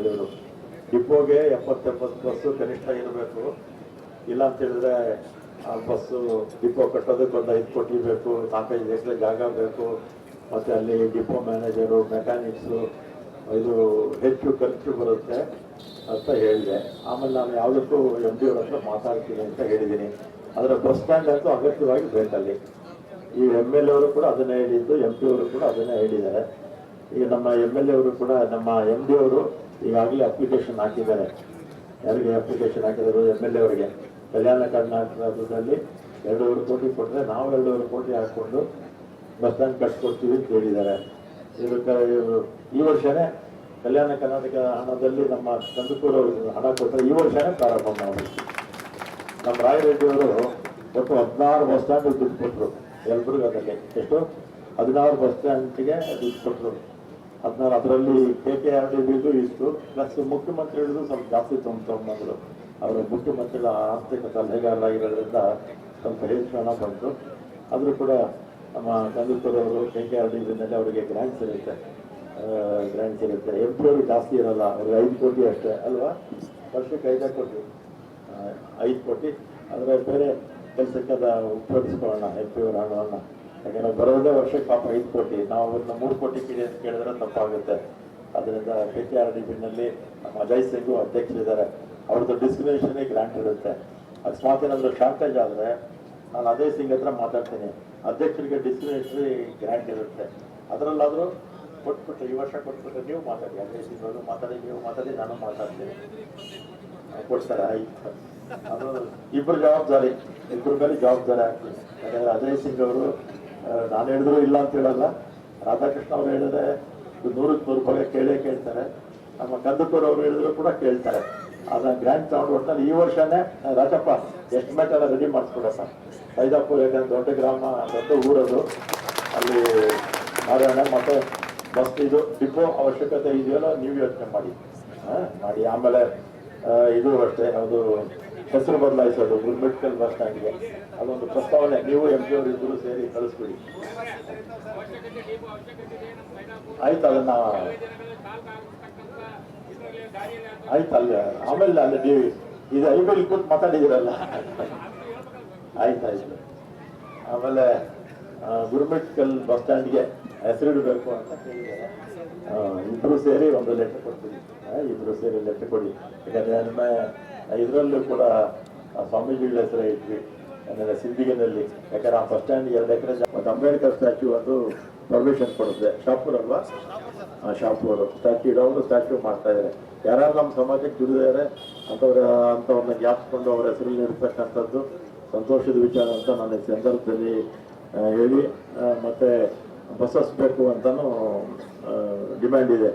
ಹೇಳಿದರು. ಡಿಪೋಗೆ ಎಪ್ಪತ್ತೆಂಬತ್ತು ಬಸ್ಸು ಕನಿಷ್ಠ ಇರಬೇಕು. ಇಲ್ಲ ಅಂತ ಹೇಳಿದ್ರೆ ಆ ಬಸ್ಸು ಡಿಪೋ ಕಟ್ಟೋದಕ್ಕೆ ಒಂದು ಐದು ಕೋಟಿ ಬೇಕು, ನಾಲ್ಕೈದು ಎಕರೆ ಜಾಗ ಬೇಕು. ಮತ್ತು ಅಲ್ಲಿ ಡಿಪೋ ಮ್ಯಾನೇಜರು, ಮೆಕ್ಯಾನಿಕ್ಸು, ಇದು ಹೆಚ್ಚು ಖರ್ಚು ಬರುತ್ತೆ ಅಂತ ಹೇಳಿದೆ. ಆಮೇಲೆ ನಾನು ಯಾವುದಕ್ಕೂ ಎಂ ಡಿ ಅವ್ರ ಹತ್ರ ಮಾತಾಡ್ತೀನಿ ಅಂತ ಹೇಳಿದ್ದೀನಿ. ಅದರ ಬಸ್ ಸ್ಟ್ಯಾಂಡ್ ಅಂತೂ ಅಗತ್ಯವಾಗಿ ಬೇಕಲ್ಲಿ. ಈ ಎಂ ಎಲ್ ಎ ಕೂಡ ಅದನ್ನೇ ಹೇಳಿದ್ದು ಎಂ ಪಿ ಅವರು ಕೂಡ ಅದನ್ನೇ ಹೇಳಿದ್ದಾರೆ. ಈಗ ನಮ್ಮ ಎಂ ಎಲ್ ಎ ಅವರು ಕೂಡ ನಮ್ಮ ಎಂ ಡಿ ಅವರು ಈಗಾಗಲೇ ಅಪ್ಲಿಕೇಶನ್ ಹಾಕಿದ್ದಾರೆ. ಯಾರಿಗೆ ಅಪ್ಲಿಕೇಶನ್ ಹಾಕಿದರು ಎಂ ಎಲ್ ಎ ಅವರಿಗೆ. ಕಲ್ಯಾಣ ಕರ್ನಾಟಕದಲ್ಲಿ ಎರಡೂವರೆ ಕೋಟಿ ಕೊಟ್ಟರೆ ನಾವು ಎರಡೂವರೆ ಕೋಟಿ ಹಾಕ್ಕೊಂಡು ಬಸ್ ಸ್ಟ್ಯಾಂಡ್ ಕಟ್ಕೊಡ್ತೀವಿ ಅಂತ ಹೇಳಿದ್ದಾರೆ. ಇವರು ಈ ವರ್ಷನೇ ಕಲ್ಯಾಣ ಕರ್ನಾಟಕ ಹಣದಲ್ಲಿ ನಮ್ಮ ಅವ್ರಿಗೆ ಹಣ ಕೊಟ್ಟರೆ ಈ ವರ್ಷನೇ ಪ್ರಾರಂಭ ಮಾಡಬೇಕು ನಮ್ಮ ರಾಯರೆಡ್ಡಿಯವರು ಒಟ್ಟು ಹದಿನಾರು ಬಸ್ ಸ್ಟ್ಯಾಂಡ್ ದುಡ್ಡು ಕೊಟ್ಟರು ಯಲಬುರ್ಗದಲ್ಲಿ ಎಷ್ಟು? ಹದಿನಾರು ಬಸ್ ಸ್ಟ್ಯಾಂಡ್ಗೆ ದುಡ್ಡು ಕೊಟ್ಟರು ಹದಿನಾರು ಅದರಲ್ಲಿ ಕೆ ಕೆ ಆರ್ ಡಿ ಬಿದು ಇಷ್ಟು. ಪ್ಲಸ್ ಹೇಳಿದ್ರು ಸ್ವಲ್ಪ ಜಾಸ್ತಿ ತೊಗೊಂಡು ಅವರ ಮುಖ್ಯಮಂತ್ರಿಗಳ ಆರ್ಥಿಕ ಸಲಹೆಗಾರರಾಗಿರೋದ್ರಿಂದ ಸ್ವಲ್ಪ ಹೆಚ್ಚು ಹಣ ಬಂತು. ಆದರೂ ಕೂಡ ನಮ್ಮ ಕಂದೂರು ಅವರು ಕೆ ಕೆ ಆರ್ ಡಿ ಮೇಲೆ ಅವರಿಗೆ ಗ್ರ್ಯಾಂಟ್ ಸಿಗುತ್ತೆ. ಗ್ರ್ಯಾಂಟ್ ಸಿಗುತ್ತೆ. ಎಂ ಪಿ ಜಾಸ್ತಿ ಇರಲ್ಲ. ಅವ್ರಿಗೆ ಐದು ಕೋಟಿ ಅಷ್ಟೇ ಅಲ್ವಾ? ವರ್ಷಕ್ಕೆ ಐದೇ ಕೋಟಿ. ಐದು ಕೋಟಿ. ಆದರೆ ಬೇರೆ ಕೆಲಸಕ್ಕೆ ಉಪಯೋಗಿಸ್ಕೊಳ್ಳೋಣ ಎಂ ಅವರ ಹಣವನ್ನು. ಯಾಕಂದ್ರೆ ಬರೋದೇ ವರ್ಷಕ್ಕೆ ಪಾಪ ಐದು ಕೋಟಿ. ನಾವು ಅವ್ರನ್ನ ಮೂರು ಕೋಟಿ ಕಿಡಿ ಅಂತ ಕೇಳಿದ್ರೆ ತಪ್ಪಾಗುತ್ತೆ. ಅದರಿಂದ ಕೆ ಟಿ ಆರ್ ಡಿ ಬಿನಲ್ಲಿ ನಮ್ಮ ಅಜಯ್ ಸಿಂಗು ಅಧ್ಯಕ್ಷರಿದ್ದಾರೆ. ಅವ್ರದ್ದು ಡಿಸ್ಕ್ರಿಮಿನೇಷನ್ಗೆ ಗ್ರಾಂಟ್ ಇರುತ್ತೆ. ಅಕಸ್ಮಾತ್ ಏನಾದರೂ ಶಾರ್ಟೇಜ್ ಆದರೆ ನಾನು ಅಜಯ್ ಸಿಂಗ್ ಹತ್ರ ಮಾತಾಡ್ತೀನಿ. ಅಧ್ಯಕ್ಷರಿಗೆ ಡಿಸ್ಕ್ರಿಮಿನೇಷನ್ ಗ್ರಾಂಟ್ ಇರುತ್ತೆ. ಅದರಲ್ಲಾದರೂ ಕೊಟ್ಬಿಟ್ರೆ, ಈ ವರ್ಷ ಕೊಟ್ಬಿಟ್ರೆ ನೀವು ಮಾತಾಡಿ. ಅಜಯ್ ಸಿಂಗ್ ಅವರು ಮಾತಾಡಿ, ನೀವು ಮಾತಾಡಿ, ನಾನು ಮಾತಾಡ್ತೀನಿ. ಕೊಡ್ತಾರೆ, ಆಯ್ತು. ಅದು ಇಬ್ಬರು ಜವಾಬ್ದಾರಿ. ಇಬ್ಬರ ಮೇಲೆ ಜವಾಬ್ದಾರಿ ಆಗ್ತದೆ. ಯಾಕಂದರೆ ಅಜಯ್ ಸಿಂಗ್ ಅವರು ನಾನು ಹೇಳಿದ್ರು ಇಲ್ಲ ಅಂತ ಹೇಳಲ್ಲ. ರಾಧಾಕೃಷ್ಣ ಅವ್ರು ಹೇಳಿದ್ರೆ ನೂರಕ್ಕೆ ನೂರು ರೂಪಾಯಿ ಕೇಳೇ ಕೇಳ್ತಾರೆ. ನಮ್ಮ ಕಂದಕೂರ್ ಅವ್ರು ಹೇಳಿದ್ರು ಕೂಡ ಕೇಳ್ತಾರೆ. ಅದನ್ನ ಗ್ರ್ಯಾಂಡ್ ಸೌಂಡ್ ಒಟ್ಟಿನಲ್ಲಿ ಈ ವರ್ಷನೇ ರಾಜಪ್ಪ ಎಸ್ಟಿಮೇಟ್ ಎಲ್ಲ ರೆಡಿ ಮಾಡಿಸ್ಕೊಡಪ್ಪ ಸೈದಾಪುರ ಯಾಕಂದ್ರೆ ದೊಡ್ಡ ಗ್ರಾಮ, ದೊಡ್ಡ ಊರದು. ಅಲ್ಲಿ ಮಾಡೋಣ ಮತ್ತೆ ಬಸ್ ಇದು ಡಿಪೋ ಅವಶ್ಯಕತೆ ಇದೆಯಲ್ಲ, ನೀವು ಯೋಚನೆ ಮಾಡಿ. ಮಾಡಿ. ಆಮೇಲೆ ಇದು ಅಷ್ಟೇ, ಅದು ಹೆಸರು ಬದಲಾಯಿಸೋದು ಗುರುಮೆಟ್ಕಲ್ ಬಸ್ ಸ್ಟ್ಯಾಂಡ್ಗೆ ಅದೊಂದು ಪ್ರಸ್ತಾವನೆ. ನೀವು ಎಂ ಪಿ ಅವರು ಇಬ್ಬರು ಸೇರಿ ಕಳಿಸ್ಬಿಡಿ. ಆಯ್ತು ಅದನ್ನ. ಆಯ್ತು ಅಲ್ಲ, ಆಮೇಲೆ ಅಲ್ಲಿ ನೀವು ಇದು ಐಬಲ್ ಕೂತ್ ಮಾತಾಡಿದಿರಲ್ಲ ಆಯ್ತಾಯ್ತು ಆಮೇಲೆ ಗುರುಮಿಟ್ಕಲ್ ಬಸ್ ಸ್ಟ್ಯಾಂಡ್ಗೆ ಹೆಸರಿಡಬೇಕು ಅಂತ ಕೇಳಿದ್ದಾರೆ ಇಬ್ಬರು ಸೇರಿ ಒಂದು ಲೆಟರ್ ಕೊಡ್ತೀವಿ. ಆ, ಇಬ್ರು ಸೇರಿ ಲೆಕ್ಕ ಕೊಡಿ. ಯಾಕಂದರೆ ನಮ್ಮ ಇದರಲ್ಲೂ ಕೂಡ ಸ್ವಾಮೀಜಿಗಳ ಹೆಸರೇ ಇಟ್ವಿ ಆಮೇಲೆ ಸಿದ್ದಿಗೆನಲ್ಲಿ ಯಾಕಂದ್ರೆ ಆ ಫಸ್ಟ್ ಸ್ಟ್ಯಾಂಡ್ ಎರಡು ಎಕರೆ ಮತ್ತು ಅಂಬೇಡ್ಕರ್ ಸ್ಟ್ಯಾಚ್ಯೂ ಅದು ಪರ್ಮಿಷನ್ ಕೊಡುತ್ತೆ. ಶಾಪೂರ್ ಅಲ್ವಾ? ಆ ಶಾಪೂರು ಸ್ಟ್ಯಾಚ್ಯೂ ಇಡೋರು ಸ್ಟ್ಯಾಚ್ಯೂ ಮಾಡ್ತಾ ಇದ್ದಾರೆ ಯಾರು ನಮ್ಮ ಸಮಾಜಕ್ಕೆ ದುಡಿದಾರೆ ಅಂಥವ್ರ ಅಂಥವ್ರನ್ನ ಜ್ಞಾಪಿಸ್ಕೊಂಡು ಅವ್ರ ಹೆಸರಲ್ಲಿ ಇರ್ತಕ್ಕಂಥದ್ದು ಸಂತೋಷದ ವಿಚಾರ ಅಂತ ನಾನು ಈ ಸಂದರ್ಭದಲ್ಲಿ ಹೇಳಿ ಮತ್ತು ಮತ್ತೆ ಬಸಸ್ ಬೇಕು ಅಂತಲೂ ಡಿಮ್ಯಾಂಡ್ ಇದೆ.